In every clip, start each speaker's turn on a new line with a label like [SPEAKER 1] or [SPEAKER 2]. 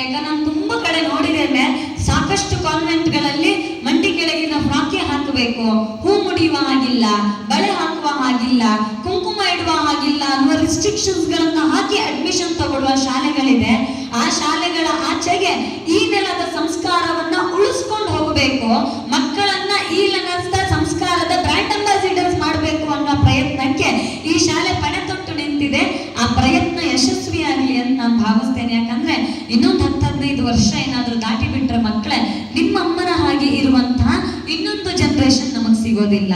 [SPEAKER 1] ಯಾಕಂದ್ರೆ ನಾನು ತುಂಬಾ ಕಡೆ ನೋಡಿದ್ದೇನೆ, ಸಾಕಷ್ಟು ಕಾನ್ವೆಂಟ್ಗಳಲ್ಲಿ ಮಂಡಿ ಕೆಳಗಿನ ಹಾಕಿ ಹಾಕಬೇಕು. ಹೂ ಮುಡಿಯುವ ಹಾಗಿಲ್ಲ, ಬಳೆ ಹಾಕುವ ಹಾಗಿಲ್ಲ, ಕುಂಕುಮ ಇಡುವ ಹಾಗಿಲ್ಲ ಅನ್ನುವ ರಿಸ್ಟ್ರಿಕ್ಷನ್ಸ್ ಗಳನ್ನ ಹಾಕಿ ಅಡ್ಮಿಷನ್ ತಗೊಳ್ಳುವ ಶಾಲೆಗಳಿದೆ. ಆ ಶಾಲೆಗಳ ಆಚೆಗೆ ಈ ನೆಲದ ಸಂಸ್ಕಾರವನ್ನ ಉಳಿಸ್ಕೊಂಡು ಹೋಗಬೇಕು ಮಕ್ಕಳನ್ನ ಈ ನೆಲದ ಸಂಸ್ಕಾರದ ಬ್ರ್ಯಾಂಡ್ ಅಂಬಾಸಿಡರ್ಸ್ ಮಾಡಬೇಕು ಅನ್ನೋ ಪ್ರಯತ್ನಕ್ಕೆ ಈ ಶಾಲೆ ಪಣೆ ತೊಟ್ಟು ನಿಂತಿದೆ ಆ ಪ್ರಯತ್ನ ಯಶಸ್ವಿಯಾಗಲಿ ಅಂತ ನಾನು ಭಾವಿಸ್ತೇನೆ ಯಾಕಂದ್ರೆ ಇನ್ನೊಂದು ಹತ್ತು ಹದಿನೈದು ವರ್ಷ ಏನಾದ್ರೂ ದಾಟಿ ಬಿಟ್ರೆ ಮಕ್ಕಳೇ, ನಿಮ್ಮ ಅಮ್ಮನ ಹಾಗೆ ಇರುವಂತಹ ಇನ್ನೊಂದು ಜನರೇಷನ್ ನಮಗ್ ಸಿಗೋದಿಲ್ಲ.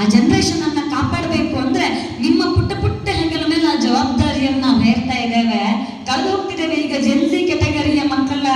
[SPEAKER 1] ಆ ಜನರೇಷನ್ ಅನ್ನ ಕಾಪಾಡಬೇಕು ಅಂದ್ರೆ ನಿಮ್ಮ ಪುಟ್ಟ ಪುಟ್ಟ ಹೆಗಲ ಮೇಲೆ ಆ ಜವಾಬ್ದಾರಿಯನ್ನ ನಾವು ಹೇರ್ತಾ ಇದ್ದೇವೆ. ಕಳೆದು ಹೋಗ್ತಿದ್ದೇವೆ ಈಗ ಜೆನ್ಸಿ ಕೆಟಗರಿಯ ಮಕ್ಕಳ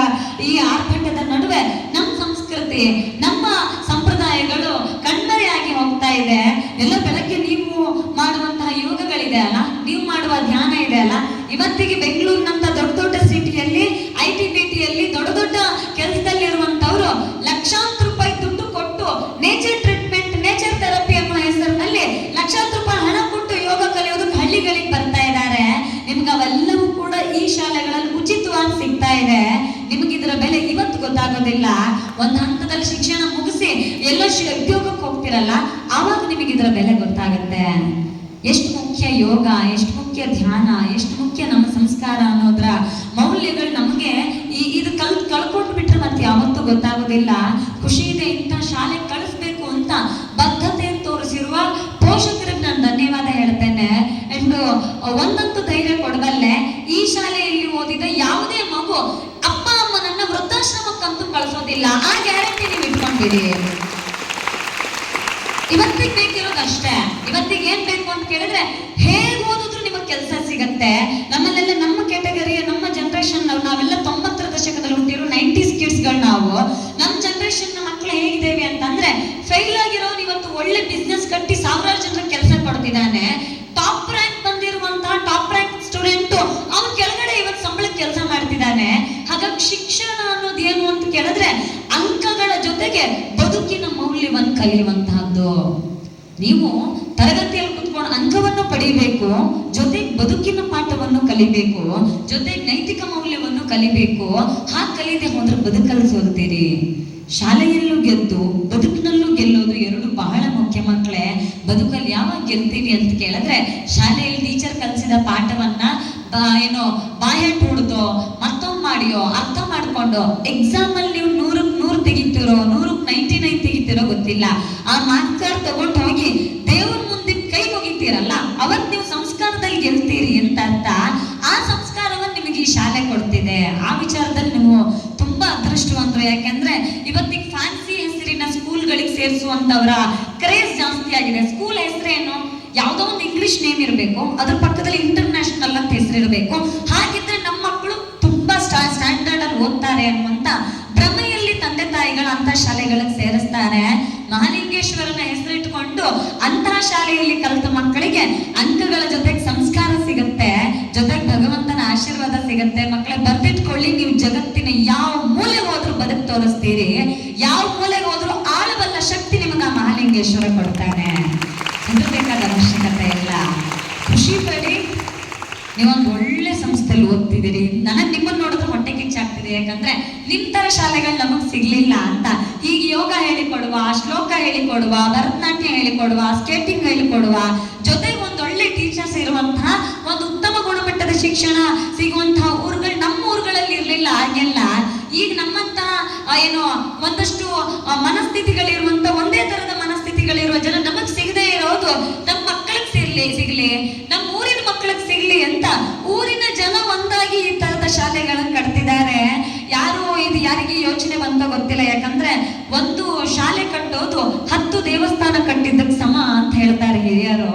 [SPEAKER 1] ಈ ಆರ್ಭಟದ ನಡುವೆ ನಮ್ಮ ಸಂಸ್ಕೃತಿ, ನಮ್ಮ ಸಂಪ್ರದಾಯಗಳು ಕಣ್ಮರೆಯಾಗಿ ಹೋಗ್ತಾ ಇದೆ. ಎಲ್ಲ ಬೆಳಗ್ಗೆ ನೀವು ಮಾಡುವಂತಹ ಯೋಗಗಳಿದೆ ಅಲ್ಲ? ನೀವು ಮಾಡುವ ಧ್ಯಾನ ಇದೆ ಅಲ್ಲ? ಇವತ್ತಿಗೆ ಬೆಂಗಳೂರಿನಂತ ದೊಡ್ಡ ದೊಡ್ಡ ಸಿಟಿಯಲ್ಲಿ ಐ ಟಿ ಬಿ ಟಿಯಲ್ಲಿ ದೊಡ್ಡ ದೊಡ್ಡ ಕೆಲಸದಲ್ಲಿರುವಂತವ್ರು ಲಕ್ಷಾಂತರ ರೂಪಾಯಿ ದುಡ್ಡು ಕೊಟ್ಟು ನೇಚರ್ ಟ್ರೀಟ್ಮೆಂಟ್ ನೇಚರ್ ಥೆರಪಿ ಅನ್ನೋ ಹೆಸರಿನಲ್ಲಿ ಲಕ್ಷಾಂತರ ರೂಪಾಯಿ ಹಣ ಕೊಟ್ಟು ಯೋಗ ಕಲಿಯೋದಕ್ಕೆ ಹಳ್ಳಿಗಳಿಗೆ ಬರ್ತಾ ಇದ್ದಾರೆ. ನಿಮ್ಗೆ ಅವೆಲ್ಲವೂ ಕೂಡ ಈ ಶಾಲೆಗಳಲ್ಲಿ ಉಚಿತವಾಗಿ ಸಿಗ್ತಾ ಇದೆ. ನಿಮ್ಗೆ ಇದರ ಬೆಲೆ ಇವತ್ತು ಗೊತ್ತಾಗೋದಿಲ್ಲ. ಒಂದು ಹಂತದಲ್ಲಿ ಶಿಕ್ಷಣ ಮುಗಿಸಿ ಎಲ್ಲೋ ಉದ್ಯೋಗಕ್ಕೆ ಹೋಗ್ತಿರಲ್ಲ, ಆವಾಗ ನಿಮಗೆ ಇದರ ಬೆಲೆ ಗೊತ್ತಾಗುತ್ತೆ. ಎಷ್ಟು ಮುಖ್ಯ ಯೋಗ, ಎಷ್ಟು ಮುಖ್ಯ ಧ್ಯಾನ, ಎಷ್ಟು ಮುಖ್ಯ ನಮ್ಮ ಸಂಸ್ಕಾರ ಅನ್ನೋದ್ರ ಮೌಲ್ಯಗಳು ನಮಗೆ ಈ ಇದು ಕಲ್ ಕಳ್ಕೊಂಡು ಬಿಟ್ರೆ ಮತ್ತೆ ಯಾವತ್ತೂ ಗೊತ್ತಾಗೋದಿಲ್ಲ. ಖುಷಿ ಇದೆ ಇಂಥ ಶಾಲೆ ಒಂದಂತೂ ಧೈರ್ಯ ಕೊಡಬಲ್ಲೆ ಈ ಶಾಲೆಯಲ್ಲಿ ಓದಿದ ಯಾವುದೇ ಮಗು ಅಪ್ಪ, ಅಮ್ಮನನ್ನ ವೃದ್ಧಾಶ್ರಮಕ್ಕಂತೂ ಕಳಿಸೋದಿಲ್ಲ. ಆ ಗ್ಯಾರಂಟಿ ನೀವು ಇಟ್ಕೊಂಡಿರಿ. ಇವತ್ತಿಗೆ ಬೇಕಿರೋದು ಅಷ್ಟೇ ಇವತ್ತಿಗೆ ಏನ್ ಬೇಕು ಅಂತ ಕೇಳಿದ್ರೆ ಹೇಗೆ ಓದಿದ್ರು ನಿಮಗೆ ಕೆಲಸ ಸಿಗತ್ತೆ. ನಮ್ಮಲ್ಲೆಲ್ಲ ನಮ್ಮ ಕ್ಯಾಟಗರಿಯ ನಮ್ಮ ಜನರೇಷನ್ ನಾವೆಲ್ಲ ತೊಂಬತ್ತರ ದಶಕದಲ್ಲಿ ಹುಟ್ಟಿರೋ ನೈಂಟೀಸ್ ಕಿಡ್ಸ್ಗಳು ನಾವು. ನಮ್ಮ ಜನರೇಷನ್ನ ಮಕ್ಕಳು ಹೇಗಿದ್ದೇವೆ ಅಂತಂದ್ರೆ ಫೇಲ್ ಆಗಿರೋನು ಇವತ್ತು ಒಳ್ಳೆ ಬಿಸ್ನೆಸ್ ಕಟ್ಟಿ ಸಾವಿರಾರು ಜನರ ಕೆಲಸ ಕೊಡ್ತಿದ್ದಾನೆ. ಟಾಪ್ ರ್ಯಾಂಕ್ ಬಂದಿರುವಂತಹ ಟಾಪ್ ರ್ಯಾಂಕ್ ಸ್ಟೂಡೆಂಟ್ ಅವ್ನು ಕೆಳಗಡೆ ಇವತ್ತು ಸಂಬಳಕ್ಕೆ ಕೆಲಸ ಮಾಡ್ತಿದ್ದಾನೆ ಹಾಗಾಗಿ ಶಿಕ್ಷಣ ಅನ್ನೋದು ಏನು ಅಂತ ಕೇಳಿದ್ರೆ ಅಂಕಗಳ ಜೊತೆಗೆ ಬದುಕಿನ ಕಲಿಯುವಂತಹದ್ದು ನೀವು ತರಗತಿಯಲ್ಲಿ ಕುತ್ಕೊಂಡು ಅಂಕವನ್ನು ಪಡಿಬೇಕು ಜೊತೆಗೆ ಬದುಕಿನ ಪಾಠವನ್ನು ಕಲಿಬೇಕು ಜೊತೆಗೆ ನೈತಿಕ ಮೌಲ್ಯವನ್ನು ಕಲಿಬೇಕು, ಹಾಗೆ ಕಲಿದೆ ಹೋದ್ರೆ ಬದುಕಲ್ಲಿ ಸೋಲ್ತೀರಿ ಶಾಲೆಯಲ್ಲೂ ಗೆದ್ದು, ಬದುಕಿನಲ್ಲೂ ಗೆಲ್ಲೋದು ಎರಡು ಬಹಳ ಮುಖ್ಯ ಮಕ್ಕಳೇ. ಬದುಕಲ್ಲಿ ಯಾವಾಗ ಗೆಲ್ತೀವಿ ಅಂತ ಕೇಳಿದ್ರೆ, ಶಾಲೆಯಲ್ಲಿ ಟೀಚರ್ ಕಲಿಸಿದ ಪಾಠವನ್ನ ಏನು ಬಾಯಟ್ ಹೊಡೆದೋ ಮತ್ತೊಮ್ಮೆ ಮಾಡಿಯೋ, ಅರ್ಥ ಮಾಡ್ಕೊಂಡು ಎಕ್ಸಾಮ್ ಅಲ್ಲಿ ನೀವು ನೂರಕ್ ನೂರು ತೆಗಿತೀರೋ, ನೂರಕ್ ನೈಂಟಿ ನೈನ್ ತೆಗಿತೀರೋ ಗೊತ್ತಿಲ್ಲ. ಆ ಮಾರ್ಕ್ ಕಾರ್ಡ್ ತಗೊಂಡು ಹೋಗಿ ದೇವ್ರ ಮುಂದೆ ಕೈ ಮುಗಿತೀರಲ್ಲ, ಅವತ್ ನೀವು ಸಂಸ್ಕಾರದಲ್ಲಿ ಗೆಲ್ತೀರಿ ಅಂತ ಅರ್ಥ. ಆ ಸಂಸ್ಕಾರವನ್ನು ನಿಮಗೆ ಈ ಶಾಲೆ ಕೊಡ್ತಿದೆ. ಆ ವಿಚಾರದಲ್ಲಿ ನೀವು ತುಂಬಾ ಅದೃಷ್ಟವಂತರು. ಯಾಕೆಂದ್ರೆ ಇವತ್ತಿಗೆ ಫ್ಯಾನ್ಸಿ ಹೆಸರಿನ ಸ್ಕೂಲ್ಗಳಿಗೆ ಸೇರಿಸುವಂತವರ ಕ್ರೇಜ್ ಜಾಸ್ತಿ ಆಗಿದೆ. ಸ್ಕೂಲ್ ಹೆಸರೇನು? ಯಾವುದೋ ಒಂದು ಇಂಗ್ಲಿಷ್ ನೇಮ್ ಇರಬೇಕು, ಅದ್ರ ಪಕ್ಕದಲ್ಲಿ ಇಂಟರ್ನ್ಯಾಷನಲ್ ಅಂತ ಹೆಸರಿರಬೇಕು. ಹಾಗಿದ್ರೆ ನಮ್ಮ ಮಕ್ಕಳು ತುಂಬಾ ಸ್ಟ್ಯಾಂಡರ್ಡ್ ಅಲ್ಲಿ ಓದ್ತಾರೆ ಅನ್ನುವಂತ ತಂದೆ ಅಂತ ಶಾಲೆಗಳಿಗೆ ಸೇರಿಸ್ತಾರೆ. ಮಹಾಲಿಂಗೇಶ್ವರನ ಹೆಸರಿಟ್ಟುಕೊಂಡು ಅಂತಹ ಶಾಲೆಯಲ್ಲಿ ಕಲಿತ ಮಕ್ಕಳಿಗೆ ಅಂಕಗಳ ಜೊತೆಗೆ ಸಂಸ್ಕಾರ ಸಿಗುತ್ತೆ. ಜೊತೆಗೆ ಭಗವಂತನ ಆಶೀರ್ವಾದ ಸಿಗುತ್ತೆ. ಮಕ್ಕಳ, ಬರ್ದಿಟ್ಕೊಳ್ಳಿ, ನೀವು ಜಗತ್ತಿನ ಯಾವ ಮೂಲೆ ಹೋದ್ರೂ ಬದುಕು ತೋರಿಸ್ತೀರಿ. ಯಾವ ಮೂಲೆಗೆ ಹೋದ್ರೂ ಆಳಬಲ್ಲ ಶಕ್ತಿ ನಿಮಗೆ ಆ ಮಹಾಲಿಂಗೇಶ್ವರ ಕೊಡ್ತಾನೆ. ಬೇಕಾದ ಅವಶ್ಯಕತೆ ಇಲ್ಲ. ಖುಷಿ ಪಡಿ, ನೀವೊಂದು ಒಳ್ಳೆ ಸಂಸ್ಥೆಯಲ್ಲಿ ಓದ್ತಿದ್ದೀರಿ. ಯಾಕಂದ್ರೆ ನಿಮ್ ತರ ಶಾಲೆಗಳು ನಮಗ್ ಸಿಗ್ಲಿಲ್ಲ ಅಂತ. ಈಗ ಯೋಗ ಹೇಳಿಕೊಡುವ, ಶ್ಲೋಕ ಹೇಳಿಕೊಡುವ, ಭರತನಾಟ್ಯ ಹೇಳಿಕೊಡುವ ಸ್ಕೇಟಿಂಗ್ ಹೇಳಿಕೊಡುವ ಜೊತೆಗೆ ಒಂದ್ ಒಳ್ಳೆ ಟೀಚರ್ಸ್ ಇರುವಂತಹ ಒಂದು ಉತ್ತಮ ಗುಣಮಟ್ಟದ ಶಿಕ್ಷಣ ಸಿಗುವಂತಹ ಊರುಗಳು ನಮ್ಮ ಊರುಗಳಲ್ಲಿ ಇರ್ಲಿಲ್ಲ ಹಾಗೆಲ್ಲ. ಈಗ ನಮ್ಮಂತ ಏನು, ಒಂದಷ್ಟು ಮನಸ್ಥಿತಿಗಳಿರುವಂತ ಒಂದೇ ತರದ ಮನಸ್ಥಿತಿಗಳಿರುವ ಜನ ನಮಗ್ ಸಿಗದೆ ಇರೋದು ನಮ್ಮ ಮಕ್ಕಳಿಗೆ ಸಿಗ್ಲಿ ಸಿಗ್ಲಿ. ನಮ್ಮ ಊರಿನ ಮಕ್ಕಳಿಗೆ ಸಿಗ್ಲಿ ಅಂತ ಊರಿನ ಜನ ಒಂದಾಗಿ ಈ ತರದ ಶಾಲೆಗಳನ್ನ ಯಾರಿಗೆ ಯೋಚನೆ ಬಂತ ಗೊತ್ತಿಲ್ಲ. ಯಾಕಂದ್ರೆ ಒಂದು ಶಾಲೆ ಕಟ್ಟೋದು ಹತ್ತು ದೇವಸ್ಥಾನ ಕಟ್ಟಿದ್ದಕ್ಕೆ ಸಮ ಅಂತ ಹೇಳ್ತಾರೆ ಹಿರಿಯರು.